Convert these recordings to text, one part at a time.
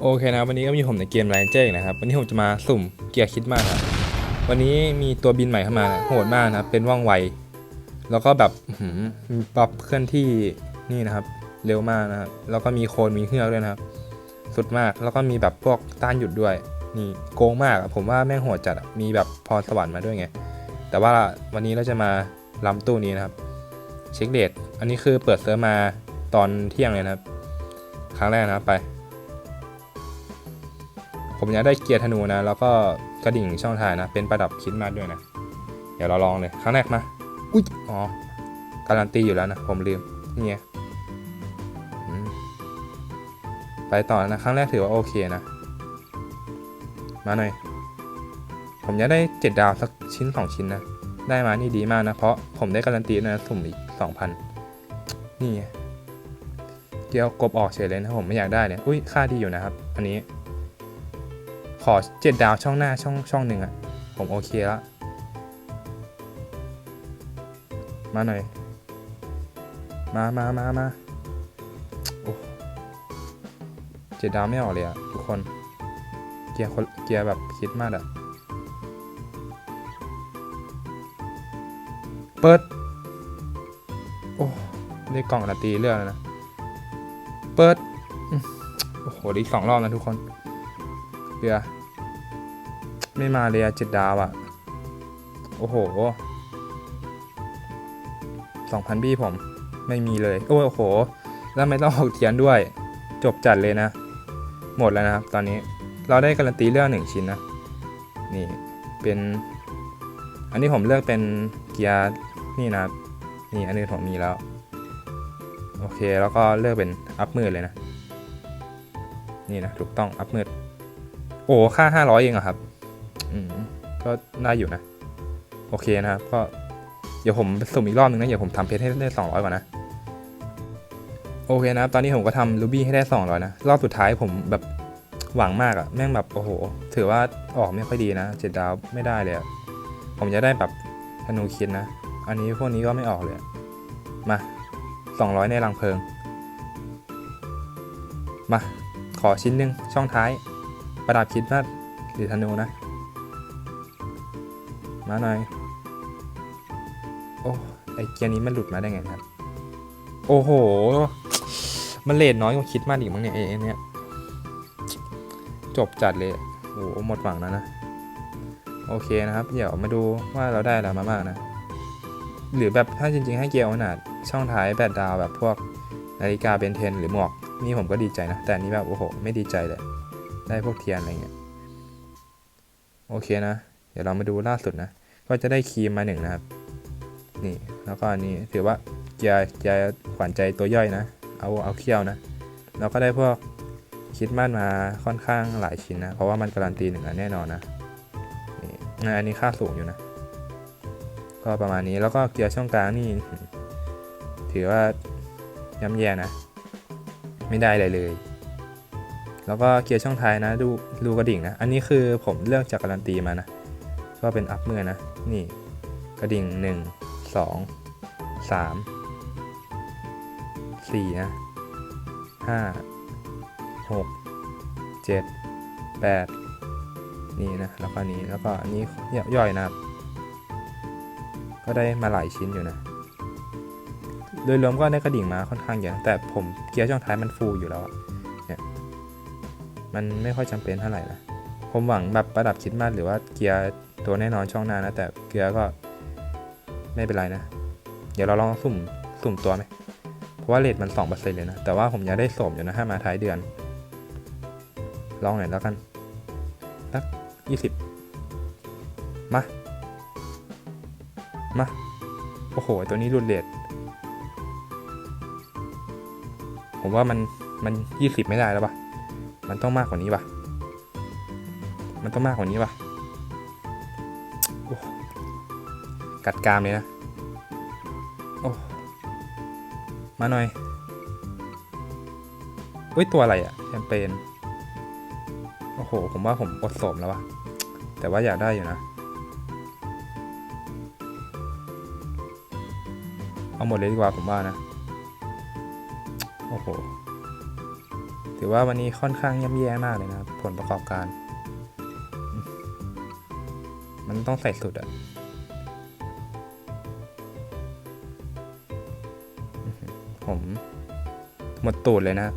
โอเคนะวันนี้ก็มีผมในเกมไลน์เจอร์นะครับวันนี้ผมจะมาสุ่มเกียร์คิดมากครับวันนี้มีตัวบินใหม่เข้ามาโหดมากนะครับเป็นว่องไว แล้วก็แบบมีปรับเคลื่อนที่นี่นะครับ เร็วมากนะครับแล้วก็มีโคนมีเฮือกด้วยนะครับ สุดมากแล้วก็มีแบบพวกต้านหยุดด้วยนี่โกงมากผมว่าแม่งโหดจัดมีแบบพรสวรรค์มาด้วยไงแต่ว่าวันนี้เราจะมาล้ำตู้นี้นะครับ เช็คเดทอันนี้คือเปิดเซิร์ฟมาตอนเที่ยงเลยนะครับ ครั้งแรกนะครับไป ผมอยากได้เกียร์ธนูนะ แล้วก็กระดิ่งช่องทางนะ เป็นประดับคิดมาด้วยนะ เดี๋ยวเราลองเลยครั้งแรกมา อุ๊ย อ๋อ การันตีอยู่แล้วนะ ผมลืมนี่ไงอืมไปต่อนะ ครั้งแรกถือว่าโอเคนะ มาหน่อย ผมอยากได้เจ็ดดาวสักชิ้นสองชิ้นนะ ได้มานี่ดีมากนะ เพราะผมได้การันตีนะสุ่มอีกสองพันนี่เกี่ยวกบออกเฉยเลยนะผมไม่อยากได้เลยอุ้ยค่าดีอยู่นะครับ อันนี้ ขอเจ็ดดาวช่องหน้าช่องช่องหนึ่งอะผมโอเคแล้ว มาหน่อย มามามามาโอ้เจ็ดดาวไม่ออกเลยอะทุกคน เกียร์คนเกียร์แบบคิดมากอะเปิด โอ้ได้กล่องกาตีเรื่องแล้วนะ เปิด โอ้โหได้อีกสองรอบนะทุกคน เรือ ไม่มาเลยอะเจ็ดดาวอะโอ้โหสองพันบี้ผมไม่มีเลย โอ้โห แล้วไม่ต้องออกเทียนด้วย จบจัดเลยนะ หมดแล้วนะครับ ตอนนี้เราได้การันตีเรื่องหนึ่งชิ้นนะ นี่เป็น อันนี้ผมเลือกเป็นเกียร์นี่นะนี่อันนี้ผมมีแล้ว โอเคแล้วก็เลือกเป็นอัพมืดเลยนะ นี่นะถูกต้องอัพมืด โอ้ค่า500เองเหรอะครับ อืม ก็ได้อยู่นะ โอเคนะครับ ก็ เดี๋ยวผมสุ่มอีกรอบนึงนะ เดี๋ยวผมทำเพชรให้ได้200ก่อนนะ โอเคนะครับ ตอนนี้ผมก็ทำรูบี้ให้ได้200นะ รอบสุดท้ายผมแบบหวังมากอะแม่งแบบโอ้โห ถือว่าออกไม่ค่อยดีนะเจ็ดดาวไม่ได้เลยอะผมจะได้แบบธนูคิดนะ อันนี้พวกนี้ก็ไม่ออกเลย มาสอะมา200ในรังเพลิง มา ขอชิ้นหนึ่งช่องท้าย ประดับคิดมาหรือธนูนะ มาหน่อย โอ้ไอเกียร์นี้มันหลุดมาได้ไงครับ โอ้โห มันเลทน้อยกว่าคิดมากอีกมั้งเนี่ยไอเนี่ยจบจัดเลย โอ้หมดหวังแล้วนะ โอเคนะครับ เดี๋ยวมาดูว่าเราได้อะไรมาบ้างนะ หรือแบบถ้าจริง ๆ ให้เกียร์ขนาดช่องท้ายแปดดาวแบบพวกนาฬิกาเบนเทนหรือหมวก นี่ผมก็ดีใจนะ แต่อันนี้แบบโอ้โห ไม่ดีใจเลย ได้พวกเทียนอะไรเงี้ยโอเคนะ เดี๋ยวเรามาดูล่าสุดนะ ก็จะได้ครีมมาหนึ่งนะครับ นี่แล้วก็อันนี้ถือว่าเกียร์เกียร์ขวัญใจตัวย่อยนะ เอาเอาเขี้ยวนะแล้วก็ได้พวกคิดมานมาค่อนข้างหลายชิ้นนะ เพราะว่ามันการันตีหนึ่งอันแน่นอนนะนี่อันนี้ค่าสูงอยู่นะ ก็ประมาณนี้แล้วก็เกียร์ช่องกลางนี่ ถือว่าย่ำแย่นะ ไม่ได้อะไรเลย แล้วก็เกียร์ช่องท้ายนะ ดูดูกระดิ่งนะ อันนี้คือผมเลือกจากการันตีมานะ ก็เป็นอัพเมื่อนะ นี่ กระดิ่ง 1 2 3 4 นะ 5 6 7 8 นี่นะ แล้วก็นี้ แล้วก็อันนี้ย่อยนะครับ ก็ได้มาหลายชิ้นอยู่นะโดยรวมก็ได้กระดิ่งมาค่อนข้างเยอะแต่ผมเกียร์ช่องท้ายมันฟูอยู่แล้วอะ มันไม่ค่อยจำเป็นเท่าไหร่นะผมหวังแบบประดับคิดมากหรือว่าเกียร์ตัวแน่นอนช่องหน้านะ แต่เกียร์ก็ไม่เป็นไรนะ เดี๋ยวเราลองสุ่มสุ่มตัวไหมเพราะว่าเลทมัน2%เลยนะ แต่ว่าผมอยากได้สมอยู่นะถ้ามาท้ายเดือน ลองหน่อยแล้วกันสัก20 มา มา โอ้โห ตัวนี้รุนเลทผมว่ามันมันยี่สิบไม่ได้แล้วปะ มันต้องมากกว่านี้ปะมันต้องมากกว่านี้ปะกัดกรามเลยนะ โอ้ มาหน่อยเฮ้ย ตัวอะไรอะแชมเปญ โอ้โห ผมว่าผมอดสมแล้ววะแต่ว่าอยากได้อยู่นะ เอาหมดเลยดีกว่าผมว่านะ โอ้โห ถือว่าวันนี้ค่อนข้างย่ำแย่มากเลยนะครับ ผลประกอบการ มันต้องใส่สุดอะผม หมดตูดเลยนะ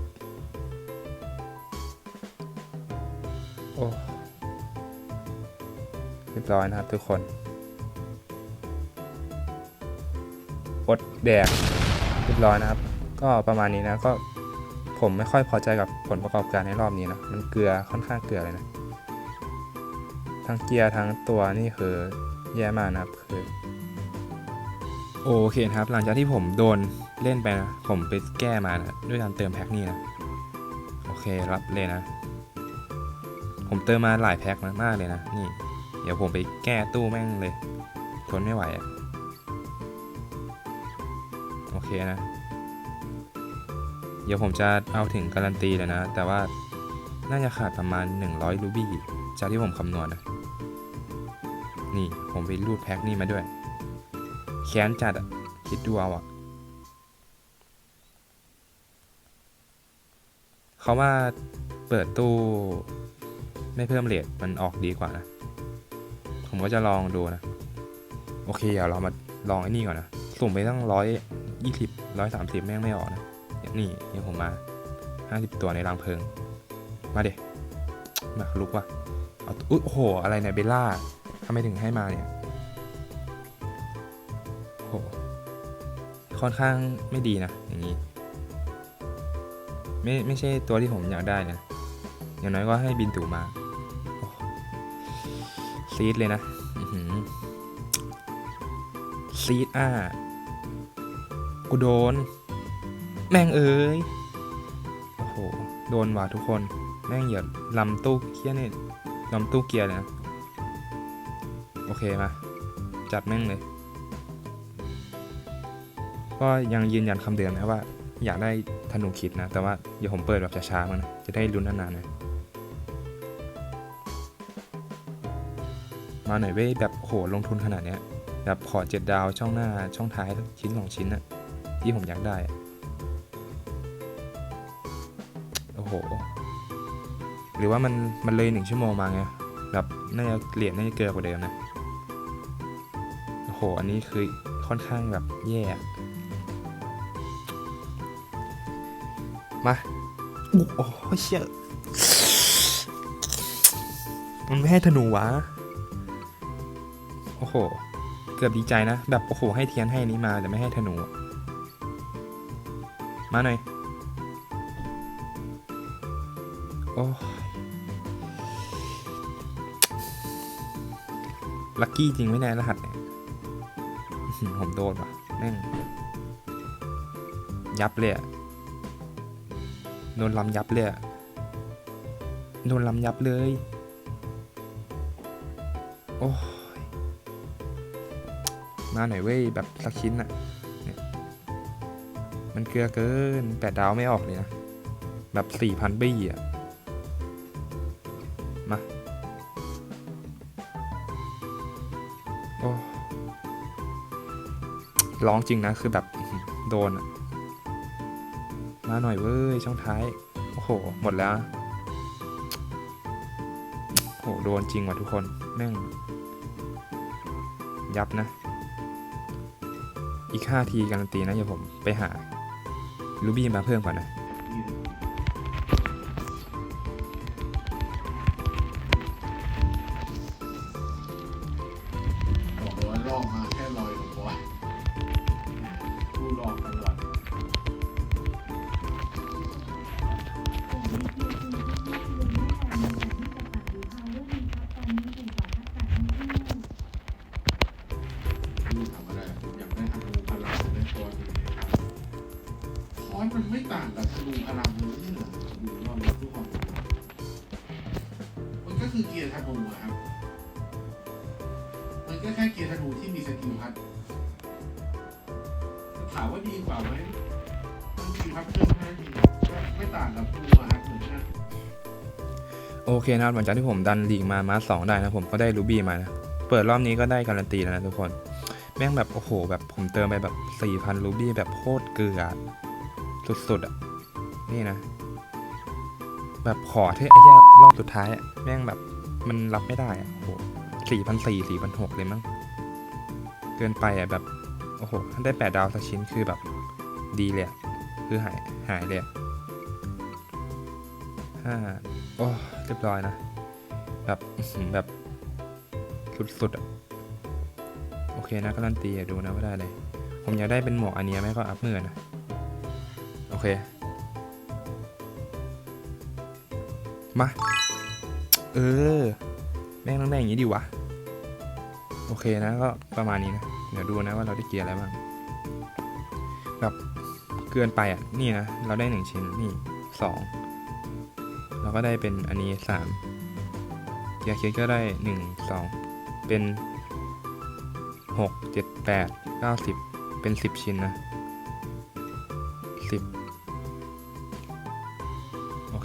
โอ้เรียบร้อยนะครับทุกคนอดแดกเรียบร้อยนะครับ ก็ประมาณนี้นะก็ ผมไม่ค่อยพอใจกับผลประกอบการในรอบนี้นะ มันเกลือค่อนข้างเกลือเลยนะ ทั้งเกียร์ทั้งตัวนี่คือแย่มากนะครับคือโอเคครับ หลังจากที่ผมโดนเล่นไปนะ ผมไปแก้มานะด้วยการเติมแพ็คนี่นะ โอเครับเลยนะ ผมเติมมาหลายแพ็คมากเลยนะ นี่ เดี๋ยวผมไปแก้ตู้แม่งเลย ทนไม่ไหวอะโอเคนะ เดี๋ยวผมจะเอาถึงการันตีเลยนะ แต่ว่าน่าจะขาดประมาณ 100 รูบี้จากที่ผมคำนวณนะนี่ผมไปรูดแพ็คนี่มาด้วย แค้นจัดอะคิดดูเอาอะเขาว่าเปิดตู้ไม่เพิ่มเลทมันออกดีกว่านะ ผมก็จะลองดูนะ โอเคเดี๋ยวเรามาลองไอ้นี่ก่อนนะ สุ่มไปตั้งร้อยยี่สิบร้อยสามสิบแม่งไม่ออกนะ นี่นี่ผมมาห้าสิบตัวในรังเพลิง มาเด็มาลุกว่ะเอาอุ๊ยโอ้โห อะไรเนี่ยเบลล่าทำไมถึงให้มาเนี่ยโอ้โหค่อนข้างไม่ดีนะ อย่างนี้ ไม่ไม่ใช่ตัวที่ผมอยากได้นะ อย่างน้อยก็ให้บินตู่มาซีดเลยนะซีดอะกูโดน แม่งเอ้ย โอ้โห โดนว่ะทุกคน แม่งเหยียบลำตู้เกียร์นี่ลำตู้เกียร์เลยนะ โอเคมา จัดแม่งเลย ก็ยังยืนยันคำเดิมนะว่า อยากได้ธนูคิดนะ แต่ว่าเดี๋ยวผมเปิดแบบช้าๆมันนะ จะได้ลุ้นนานๆนะมาหน่อยเว้ยแบบโหลงทุนขนาดเนี้ยแบบขอเจ็ดดาวช่องหน้าช่องท้ายชิ้นสองชิ้นอะที่ผมอยากได้ โห หรือว่ามันมันเลยหนึ่งชั่วโมงมาไงแบบน่าจะเหรียญน่าจะเกินกว่าเดิมนะโอ้โห อันนี้คือค่อนข้างแบบแย่ มา โอ้โหเชี่ยมันไม่ให้ธนูวะ โอ้โห เกือบดีใจนะ แบบ โอ้โห ให้เทียนให้นี้มาแต่ไม่ให้ธนู มาหน่อย ลัคกี้จริงไม่แน่รหัสเนี่ยผมโดนว่ะแม่ง ยับเลยอะโดนลำยับเลยอะโดนลำยับเลย โอ้ย มาหน่อยเว้ย แบบสักชิ้นอะเนี่ยมันเกลือเกินแปดดาวไม่ออกเลยนะ แบบสี่พันบี้อะ ร้องจริงนะคือแบบโดนมาหน่อยเว้ยช่องท้าย โอ้โห หมดแล้ว โอ้โหโดนจริงว่ะทุกคนแม่งยับนะ อีก5ทีการันตีนะเดี๋ยวผมไปหาลูบี้มาเพิ่มก่อนนะ ก็คือเกียร์ธนูอะครับ มันก็แค่เกียร์ธนูที่มีสกิลพัดถามว่าดีกว่าไหมมันดีครับเพิ่มแค่นี้ก็ไม่ต่างกับธนูอะครับเหมือนกันโอเคนะครับหลังจากที่ผมดันลีกมามาสองได้นะผมก็ได้ลูบี้มานะเปิดรอบนี้ก็ได้การันตีแล้วนะทุกคน แม่งแบบโอ้โห แบบผมเติมไปแบบ4,000ลูบี้แบบโคตรเกลือสุดๆอะนี่นะ แบบขอเถอะไอ้เหี้ยรอบสุดท้ายอะแม่งแบบมันรับไม่ได้อะโอ้โหสี่พันสี่สี่พันหกเลยมั้ง เกินไปอะแบบ โอ้โหถ้านได้แปดดาวสักชิ้นคือแบบดีเลยคือหายหายเลยห้าโอ้เรียบร้อยนะ แบบแบบสุดๆอะโอเคนะการันตีดูนะว่าได้เลย ผมอยากได้เป็นหมวกอันนี้ไม่ก็อัพเมื่อนะ โอเค มา เออ แม่งต้องได้อย่างนี้ดีวะ โอเคนะก็ประมาณนี้นะ เดี๋ยวดูนะว่าเราได้เกียร์อะไรบ้าง แบบเกินไปอะ นี่นะ เราได้หนึ่งชิ้น นี่สองเราก็ได้เป็นอันนี้สามเกียร์เคียก็ได้หนึ่งสองเป็นหกเจ็ดแปดเก้าสิบเป็นสิบชิ้นนะ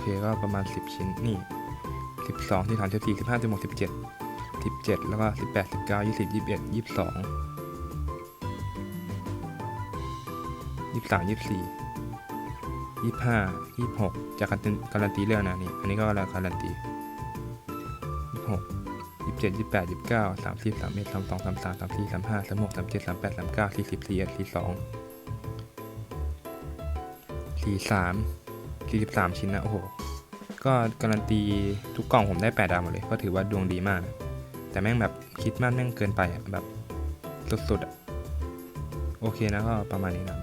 เคก็ประมาณสิบชิ้นนี่สิบสองที่สามสิบสี่สิบห้าสิบหกสิบเจ็ดสิบเจ็ดแล้วก็สิบแปดสิบเก้ายี่สิบยี่สิบเอ็ดยี่สิบสองยี่สิบสามยี่สิบสี่ยี่สิบห้ายี่สิบหกจากการันการันตีเรื่องนะนี่อันนี้ก็การันตียี่สิบหกยี่สิบเจ็ดยี่สิบแปดยี่ 43 ชิ้นนะโอ้โห ก็การันตีทุกกล่องผมได้ 8 ดาวหมดเลยก็ถือว่าดวงดีมากแต่แม่งแบบคิดมากแม่งเกินไปแบบสุดๆโอเคนะก็ประมาณนี้นะ